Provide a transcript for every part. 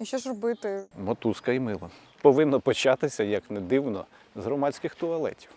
І що ж робити? Мотузка і мило. Повинно початися, як не дивно, з громадських туалетів.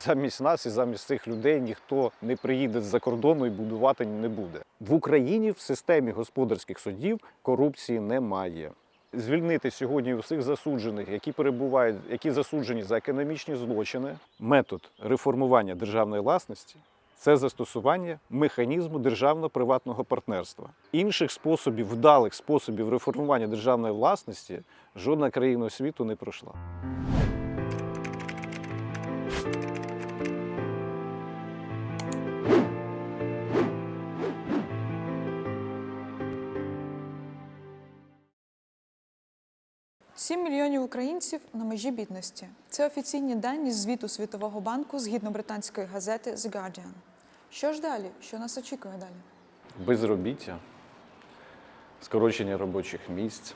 Замість нас і замість цих людей ніхто не приїде з-за кордону і будувати не буде. В Україні в системі господарських судів корупції немає. Звільнити сьогодні усіх засуджених, які перебувають, які засуджені за економічні злочини. Метод реформування державної власності це застосування механізму державно-приватного партнерства. Інших способів, вдалих способів реформування державної власності жодна країна світу не пройшла. Сім мільйонів українців на межі бідності. Це офіційні дані звіту Світового банку згідно британської газети The Guardian. Що ж далі? Що нас очікує далі? Безробіття, скорочення робочих місць,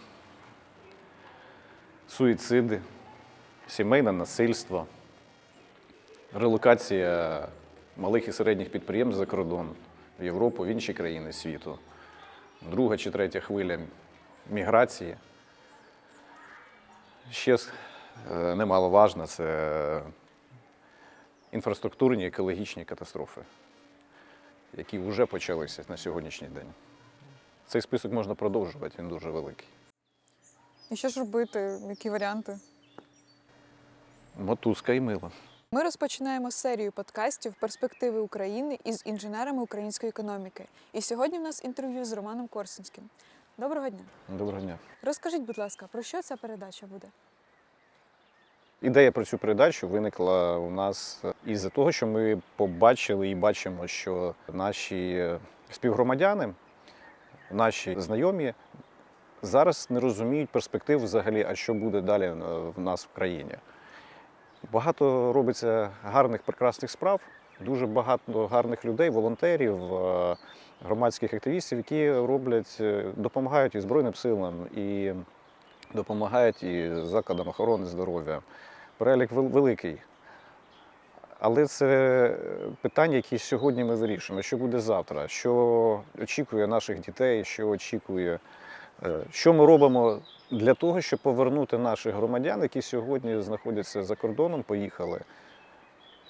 суїциди, сімейне насильство, релокація малих і середніх підприємств за кордон в Європу, в інші країни світу, друга чи третя хвиля міграції. Ще е, немаловажно це інфраструктурні екологічні катастрофи які вже почалися на сьогоднішній день. Цей список можна продовжувати, він дуже великий. І що ж робити? Які варіанти? Мотузка і мило. Ми розпочинаємо серію подкастів Перспективи України із інженерами української економіки. І сьогодні в нас інтерв'ю з Романом Корсунським. Доброго дня. Доброго дня. Розкажіть, будь ласка, про що ця передача буде? Ідея про цю передачу виникла у нас із-за того, що ми побачили і бачимо, що наші співгромадяни, наші знайомі зараз не розуміють перспектив взагалі, а що буде далі е, в нас в країні. Багато робиться гарних, прекрасних справ, дуже багато гарних людей, волонтерів, е, громадських активістів, які роблять, е, допомагають і Збройним силам, і допомагають і закладам охорони здоров'я. Перелік великий. Але це питання, які сьогодні ми вирішуємо. Що буде завтра? Що очікує наших дітей, що очікує, е, що ми робимо для того, щоб повернути наших громадян, які сьогодні знаходяться за кордоном, поїхали.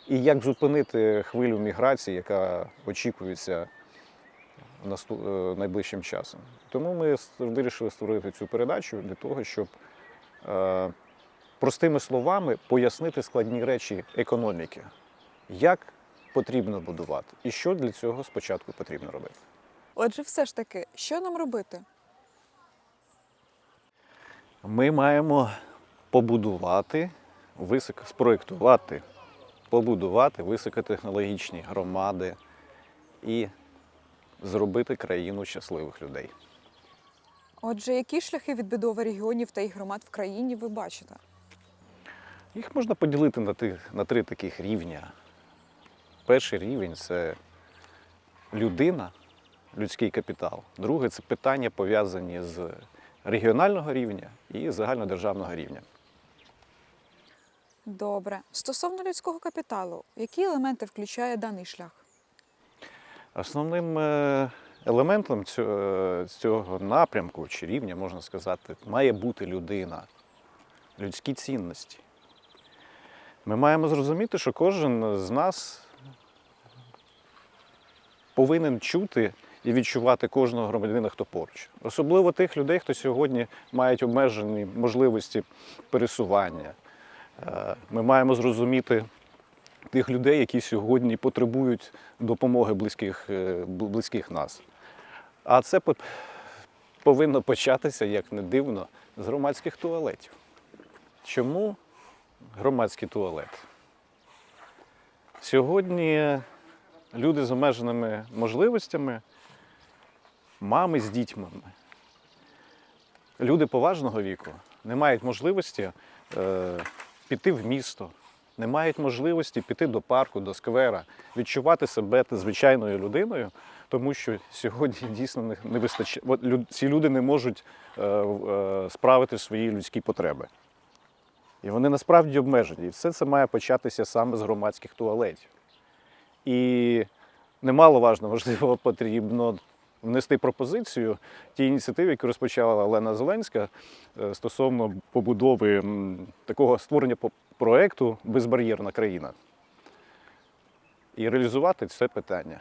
І як зупинити хвилю міграції, яка очікується е, найближчим часом. Тому ми вирішили створити цю передачу для того, щоб е, простими словами пояснити складні речі економіки, як потрібно будувати і що для цього спочатку потрібно робити. Отже, все ж таки, що нам робити? Ми маємо побудувати, високо спроєктувати, побудувати високотехнологічні громади і зробити країну щасливих людей. Отже, які шляхи відбудови регіонів та їх громад в країні ви бачите? Їх можна поділити на, тих, на три таких рівня. Перший рівень це людина, людський капітал. Друге це питання пов'язані з регіонального рівня і загальнодержавного рівня. Добре. Стосовно людського капіталу, які елементи включає даний шлях? Основним е, елементом цього, цього напрямку чи рівня, можна сказати, має бути людина, людські цінності. Ми маємо зрозуміти, що кожен з нас повинен чути і відчувати кожного громадянина, хто поруч. Особливо тих людей, хто сьогодні мають обмежені можливості пересування. Е, Ми маємо зрозуміти тих людей, які сьогодні потребують допомоги близьких, е, близьких нас. А це повинно початися, як не дивно, з громадських туалетів. Чому громадський туалет? Сьогодні люди з обмеженими можливостями, мами з дітьми, люди поважного віку не мають можливості е, піти в місто, не мають можливості піти до парку, до сквера, відчувати себе звичайною людиною, тому що сьогодні дійсно не, вистачає. Ці люди не можуть е, е, справити свої людські потреби. І вони насправді обмежені. І все це має початися саме з громадських туалетів. І немаловажно, важливо, потрібно внести пропозицію ті ініціативи, які розпочала Олена Зеленська е, стосовно побудови такого створення проекту Безбар'єрна країна. І реалізувати це питання.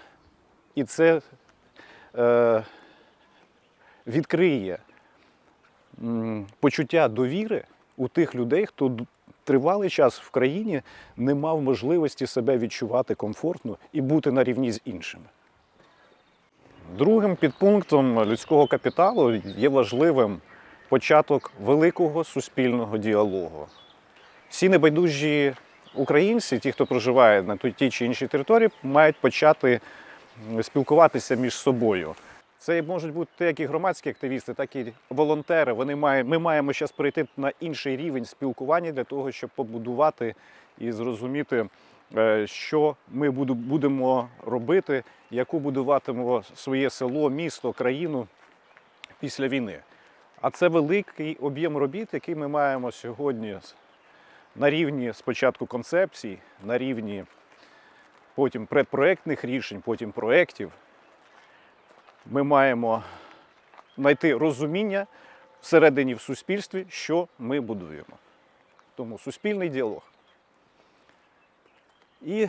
І це е, відкриє почуття довіри у тих людей, хто тривалий час в країні не мав можливості себе відчувати комфортно і бути на рівні з іншими. Другим підпунктом людського капіталу є важливим початок великого суспільного діалогу. Всі небайдужі українці, ті, хто проживає на тій чи іншій території, мають почати спілкуватися між собою. Це можуть бути як і громадські активісти, так і волонтери. Вони має, ми маємо зараз перейти на інший рівень спілкування для того, щоб побудувати і зрозуміти, е, що ми будемо робити, яку будуватимемо своє село, місто, країну після війни. А це великий об'єм робіт, який ми маємо сьогодні на рівні спочатку концепцій, на рівні потім предпроектних рішень, потім проєктів. Ми маємо знайти розуміння всередині в суспільстві, що ми будуємо. Тому суспільний діалог. І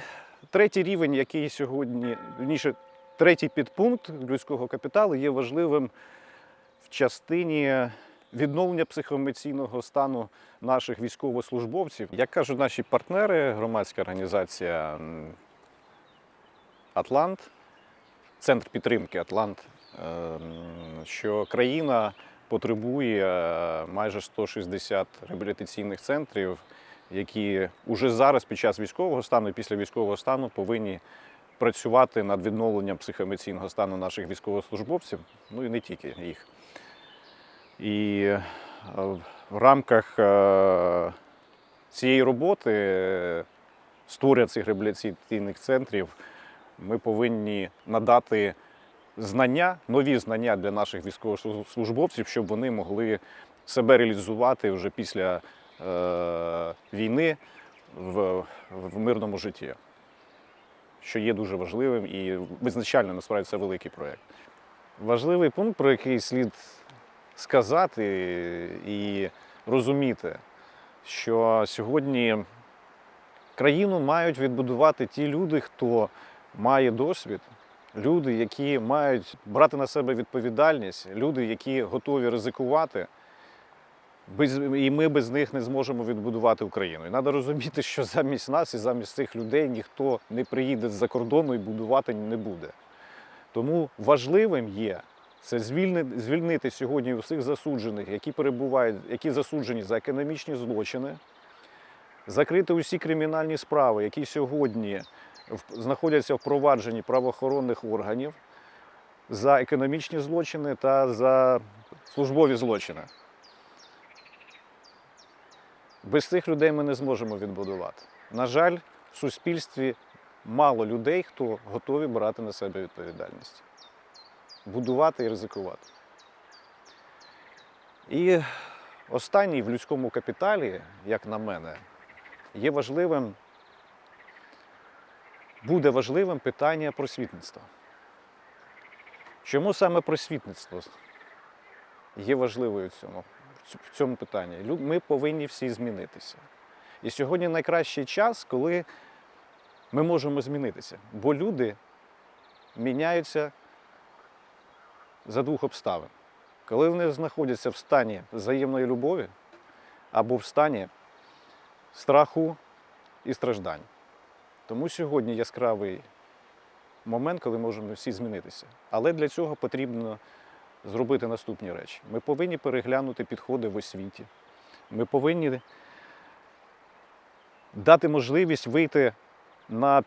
третій рівень, який сьогодні, вірніше, третій підпункт людського капіталу є важливим в частині відновлення психоемоційного стану наших військовослужбовців. Як кажуть наші партнери, громадська організація Атлант, центр підтримки Атлант, ем, що країна потребує е, майже 160 реабілітаційних центрів, які вже зараз під час військового стану і після військового стану повинні працювати над відновленням психоемоційного стану наших військовослужбовців, ну і не тільки їх. І е, в рамках е, цієї роботи створення цих реабілітаційних центрів ми повинні надати знання, нові знання для наших військовослужбовців, щоб вони могли себе реалізувати вже після е, війни в, в мирному житті, що є дуже важливим і визначально насправді це великий проєкт. Важливий пункт, про який слід сказати і розуміти, що сьогодні країну мають відбудувати ті люди, хто має досвід, люди, які мають брати на себе відповідальність, люди, які готові ризикувати. Без, і ми без них не зможемо відбудувати Україну. І треба розуміти, що замість нас і замість цих людей ніхто не приїде з-за кордону і будувати не буде. Тому важливим є це звільнити, звільнити сьогодні усіх засуджених, які перебувають, які засуджені за економічні злочини, закрити усі кримінальні справи, які сьогодні знаходяться в провадженні правоохоронних органів за економічні злочини та за службові злочини. Без цих людей ми не зможемо відбудувати. На жаль, в суспільстві мало людей, хто готові брати на себе відповідальність, будувати і ризикувати. І останній в людському капіталі, як на мене, є важливим, буде важливим питання просвітництва. Чому саме просвітництво є важливою в цьому, в цьому питанні? Ми повинні всі змінитися. І сьогодні найкращий час, коли ми можемо змінитися, бо люди міняються за двох обставин. Коли вони знаходяться в стані взаємної любові або в стані страху і страждань. Тому сьогодні яскравий момент, коли можемо всі змінитися. Але для цього потрібно зробити наступні речі. Ми повинні переглянути підходи в освіті. Ми повинні дати можливість вийти на,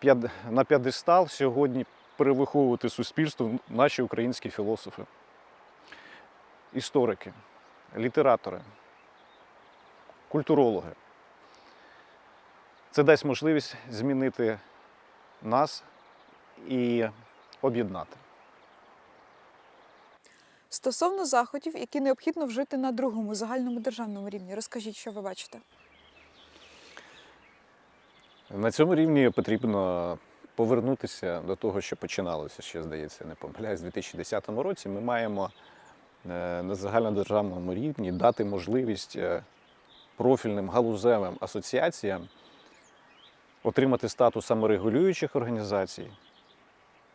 п'ядестал сьогодні, перевиховувати суспільство наші українські філософи, історики, літератори, культурологи. Це дасть можливість змінити нас і об'єднати. Стосовно заходів, які необхідно вжити на другому загальному державному рівні, розкажіть, що ви бачите. На цьому рівні потрібно повернутися до того, що починалося ще, здається, не помиляюсь, у 2010 році. Ми маємо е, на загальнодержавному рівні дати можливість е, профільним галузевим асоціаціям отримати статус саморегулюючих організацій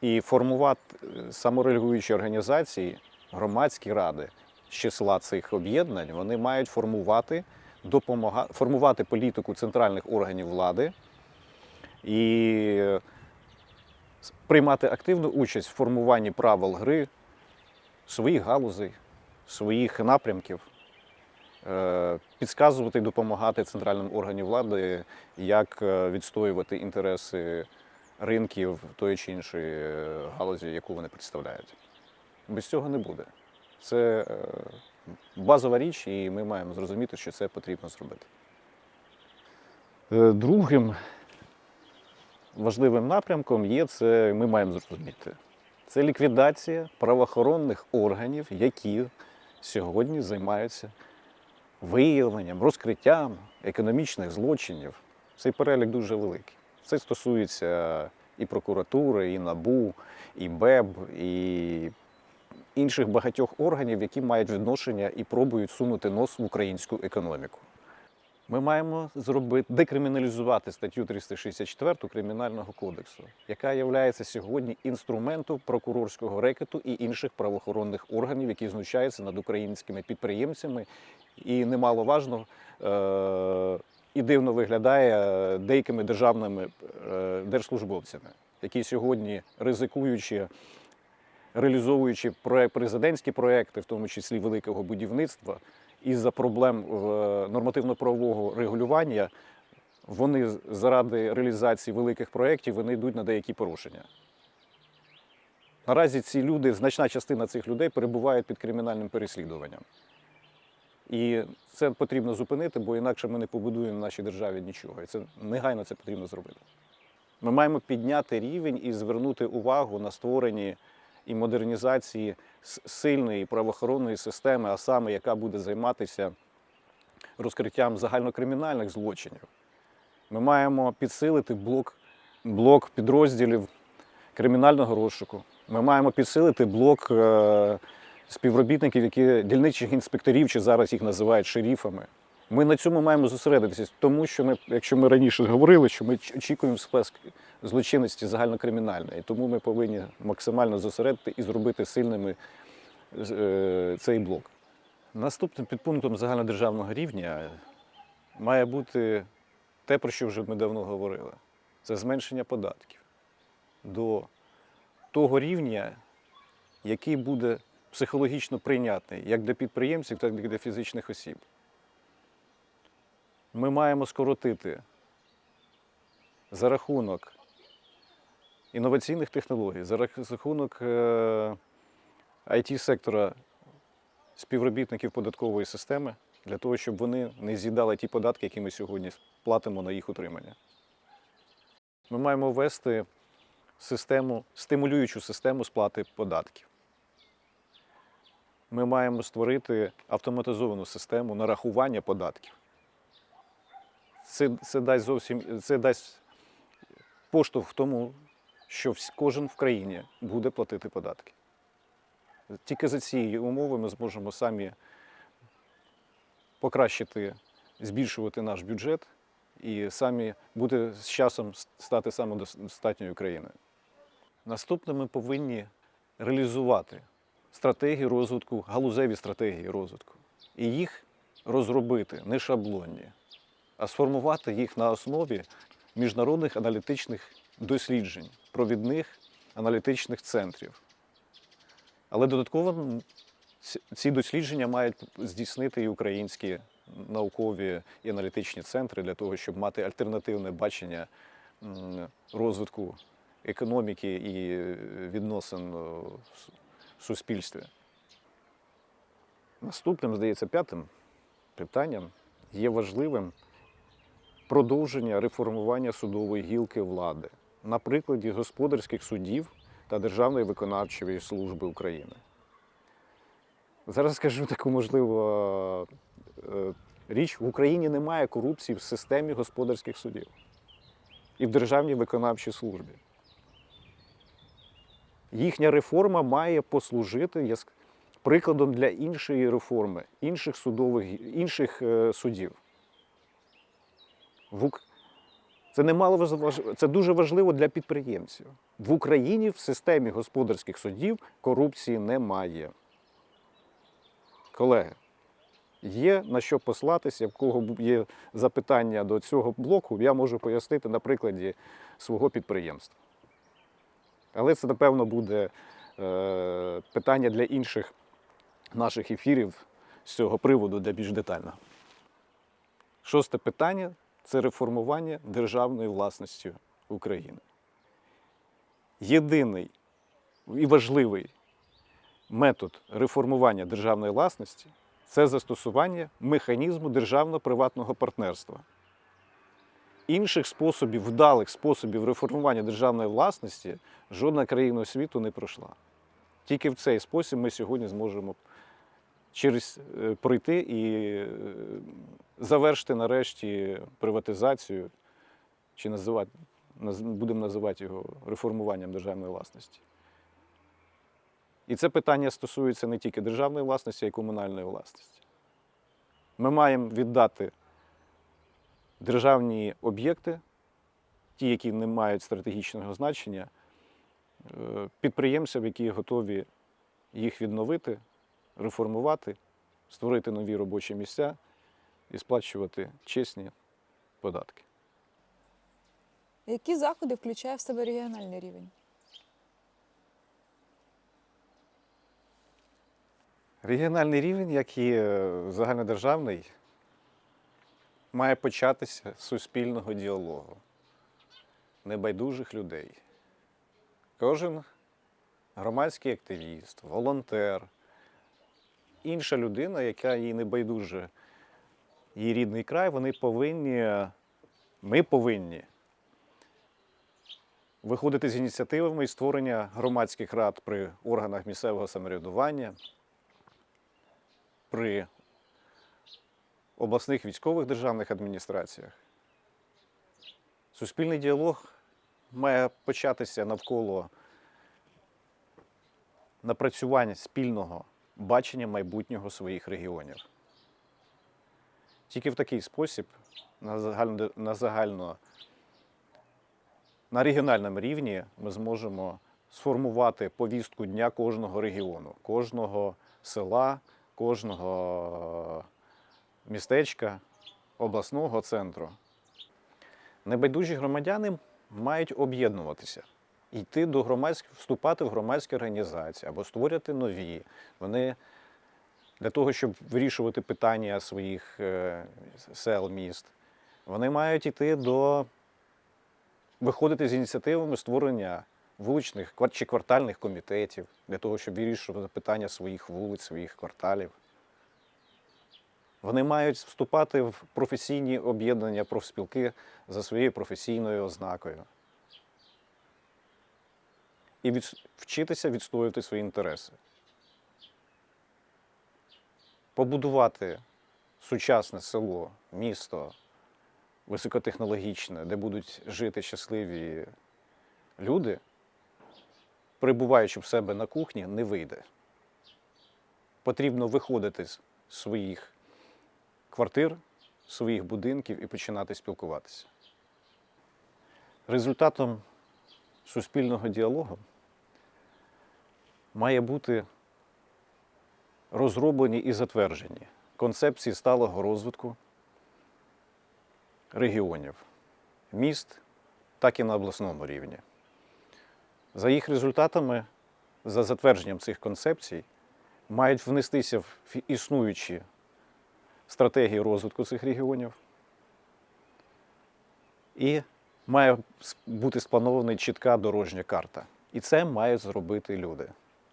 і формувати е, саморегулюючі організації, громадські ради з числа цих об'єднань, вони мають формувати, допомага... формувати політику центральних органів влади і е, приймати активну участь в формуванні правил гри своїх галузей, своїх напрямків, е, підказувати і допомагати центральним органам влади, як е, відстоювати інтереси ринків тої чи іншої е, галузі, яку вони представляють. Без цього не буде. Це базова річ, і ми маємо зрозуміти, що це потрібно зробити. Другим важливим напрямком є це, ми маємо зрозуміти. Це ліквідація правоохоронних органів, які сьогодні займаються виявленням, розкриттям економічних злочинів. Цей перелік дуже великий. Це стосується і прокуратури, і НАБУ, і БЕБ, і інших багатьох органів, які мають відношення і пробують сунути нос в українську економіку. Ми маємо зробити декриміналізувати статтю 364 Кримінального кодексу, яка є сьогодні інструментом прокурорського рекету і інших правоохоронних органів, які знущаються над українськими підприємцями, і немаловажно е- і дивно виглядає деякими державними е, держслужбовцями, які сьогодні ризикуючи. Реалізовуючи проект, президентські проекти, в тому числі великого будівництва, із-за проблем нормативно-правового регулювання, вони заради реалізації великих проєктів вони йдуть на деякі порушення. Наразі ці люди, значна частина цих людей перебувають під кримінальним переслідуванням. І це потрібно зупинити, бо інакше ми не побудуємо в нашій державі нічого. І це негайно це потрібно зробити. Ми маємо підняти рівень і звернути увагу на створенні і модернізації сильної правоохоронної системи, а саме яка буде займатися розкриттям загальнокримінальних злочинів. Ми маємо підсилити блок, блок підрозділів кримінального розшуку. Ми маємо підсилити блок е, співробітників, які дільничих інспекторів, чи зараз їх називають шерифами. Ми на цьому маємо зосередитися, тому що ми, якщо ми раніше говорили, що ми очікуємо сплеск злочинності загальнокримінальної, тому ми повинні максимально зосередити і зробити сильними е, цей блок. Наступним підпунктом загальнодержавного рівня має бути те, про що вже ми давно говорили: це зменшення податків до того рівня, який буде психологічно прийнятний як для підприємців, так і для фізичних осіб. Ми маємо скоротити за рахунок інноваційних технологій, за рахунок it сектора співробітників податкової системи для того, щоб вони не з'їдали ті податки, які ми сьогодні платимо на їх утримання. Ми маємо ввести систему, стимулюючу систему сплати податків. Ми маємо створити автоматизовану систему нарахування податків. Це, це дасть зовсім це дасть поштовх в тому, що кожен в країні буде платити податки. Тільки за цієї умови ми зможемо самі покращити, збільшувати наш бюджет і самі бути з часом стати самодостатньою країною. Наступне ми повинні реалізувати стратегії розвитку, галузеві стратегії розвитку. І їх розробити не шаблонні, а сформувати їх на основі міжнародних аналітичних досліджень, провідних аналітичних центрів. Але додатково ці- дослідження мають здійснити і українські наукові і аналітичні центри для того, щоб мати альтернативне бачення розвитку економіки і відносин суспільстві. Наступним, здається, п'ятим питанням є важливим продовження реформування судової гілки влади на прикладі господарських судів та Державної виконавчої служби України. Зараз скажу таку можливо е, річ: в Україні немає корупції в системі господарських судів і в Державній виконавчій службі. Їхня реформа має послужити прикладом для іншої реформи, інших судових, інших е, судів. Це немало це дуже важливо для підприємців. В Україні в системі господарських судів корупції немає. Колеги, є на що послатися, в кого є запитання до цього блоку, я можу пояснити на прикладі свого підприємства. Але це, напевно, буде е, питання для інших наших ефірів з цього приводу, де більш детально. Шосте питання це реформування державної власності України. Єдиний і важливий метод реформування державної власності це застосування механізму державно-приватного партнерства. Інших способів, вдалих способів реформування державної власності жодна країна світу не пройшла. Тільки в цей спосіб ми сьогодні зможемо через е, пройти і е, завершити нарешті приватизацію, чи називати, будемо називати його реформуванням державної власності. І це питання стосується не тільки державної власності, а й комунальної власності. Ми маємо віддати державні об'єкти, ті, які не мають стратегічного значення, е, підприємцям, які готові їх відновити, реформувати, створити нові робочі місця і сплачувати чесні податки. Які заходи включає в себе регіональний рівень? Регіональний рівень, як і е, загальнодержавний, має початися суспільного діалогу, небайдужих людей. Кожен громадський активіст, волонтер, інша людина, яка їй не байдуже її рідний край, вони повинні, ми повинні виходити з ініціативами і створення громадських рад при органах місцевого самоврядування при обласних військових державних адміністраціях. Суспільний діалог має початися навколо напрацювання спільного бачення майбутнього своїх регіонів. Тільки в такий спосіб на загально, на загально на регіональному рівні ми зможемо сформувати повістку дня кожного регіону, кожного села, кожного містечка, обласного центру. Небайдужі громадяни мають об'єднуватися, йти до громадських, вступати в громадські організації або створювати нові. Вони для того, щоб вирішувати питання своїх е, сел, міст, вони мають йти до виходити з ініціативами створення вуличних чи квартальних комітетів для того, щоб вирішувати питання своїх вулиць, своїх кварталів. Вони мають вступати в професійні об'єднання профспілки за своєю професійною ознакою. І від... вчитися відстоювати свої інтереси. Побудувати сучасне село, місто, високотехнологічне, де будуть жити щасливі люди, перебуваючи в себе на кухні, не вийде. Потрібно виходити з своїх квартир, своїх будинків і починати спілкуватися. Результатом суспільного діалогу має бути розроблені і затверджені концепції сталого розвитку регіонів, міст, так і на обласному рівні. За їх результатами, за затвердженням цих концепцій, мають внестися в існуючі стратегії розвитку цих регіонів. І має бути спланована чітка дорожня карта. І це мають зробити люди.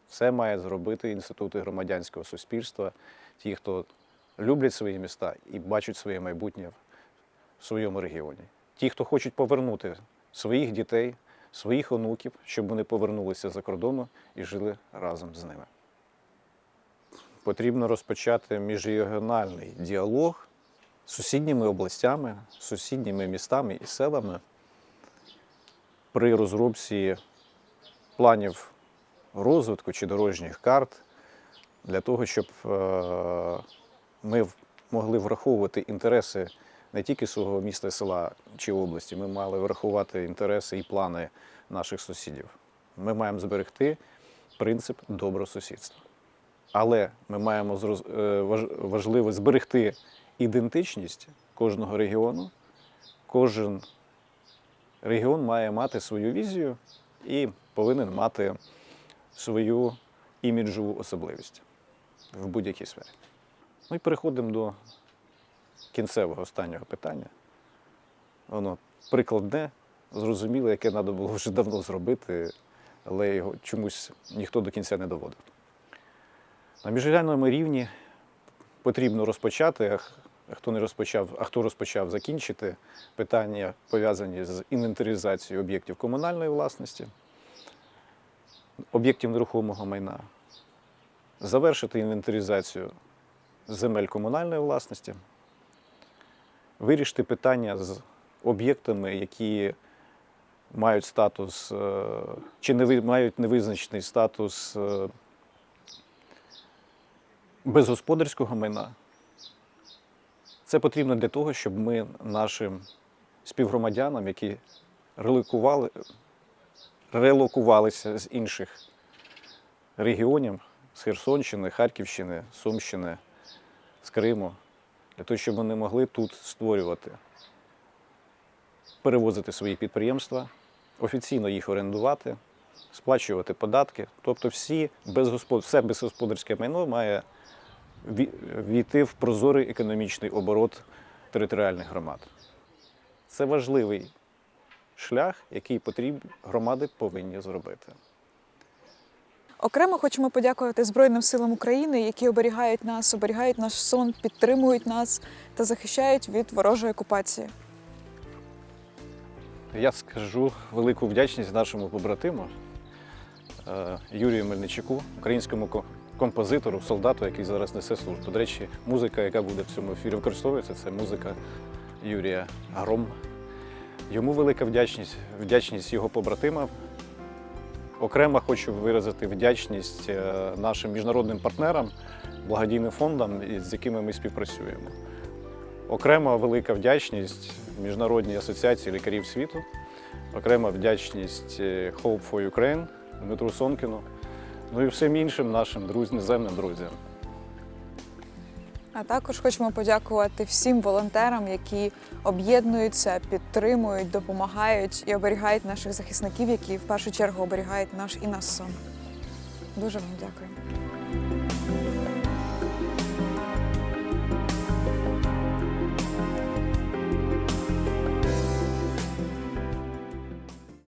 Це мають зробити інститути громадянського суспільства, ті, хто люблять свої міста і бачать своє майбутнє в своєму регіоні. Ті, хто хочуть повернути своїх дітей, своїх онуків, щоб вони повернулися за кордону і жили разом з ними. Потрібно розпочати міжрегіональний діалог з сусідніми областями, сусідніми містами і селами при розробці планів розвитку чи дорожніх карт для того, щоб е, ми могли враховувати інтереси не тільки свого міста, села чи області, ми мали врахувати інтереси і плани наших сусідів. Ми маємо зберегти принцип добросусідства. Але ми маємо е, важ- важливо зберегти ідентичність кожного регіону. Кожен регіон має мати свою візію і повинен мати свою іміджову особливість в будь-якій сфері. Ну і переходимо до кінцевого останнього питання. Воно прикладне, зрозуміле, яке треба було вже давно зробити, але його чомусь ніхто до кінця не доводив. На міжрегіональному рівні потрібно розпочати, а хто не розпочав, а хто розпочав закінчити питання, пов'язані з інвентаризацією об'єктів комунальної власності, об'єктів нерухомого майна, завершити інвентаризацію земель комунальної власності, вирішити питання з об'єктами, які мають статус е, чи не мають невизначений статус е, безгосподарського майна. Це потрібно для того, щоб ми нашим співгромадянам, які релокували, релокувалися з інших регіонів, з Херсонщини, Харківщини, Сумщини, з Криму, для того, щоб вони могли тут створювати, перевозити свої підприємства, офіційно їх орендувати, сплачувати податки. Тобто всі безгоспод... все безгосподарське майно має війти в прозорий економічний оборот територіальних громад. Це важливий шлях, який потрібні громади повинні зробити. Окремо хочемо подякувати Збройним силам України, які оберігають нас, оберігають наш сон, підтримують нас та захищають від ворожої окупації. Я скажу велику вдячність нашому побратиму е, Юрію Мельничуку, українському ко- композитору, солдату, який зараз несе службу. До речі, музика, яка буде в цьому ефірі використовується, це музика Юрія Гром. Йому велика вдячність, вдячність його побратима. Окремо хочу виразити вдячність е, нашим міжнародним партнерам, благодійним фондам, із якими ми співпрацюємо. Окрема велика вдячність Міжнародній асоціації лікарів світу, окрема вдячність е, Hope for Ukraine Дмитру Сонкіну, ну і всім іншим нашим друзям, земним друзям. А також хочемо подякувати всім волонтерам, які об'єднуються, підтримують, допомагають і оберігають наших захисників, які в першу чергу оберігають наш і нас сон. Дуже вам дякую.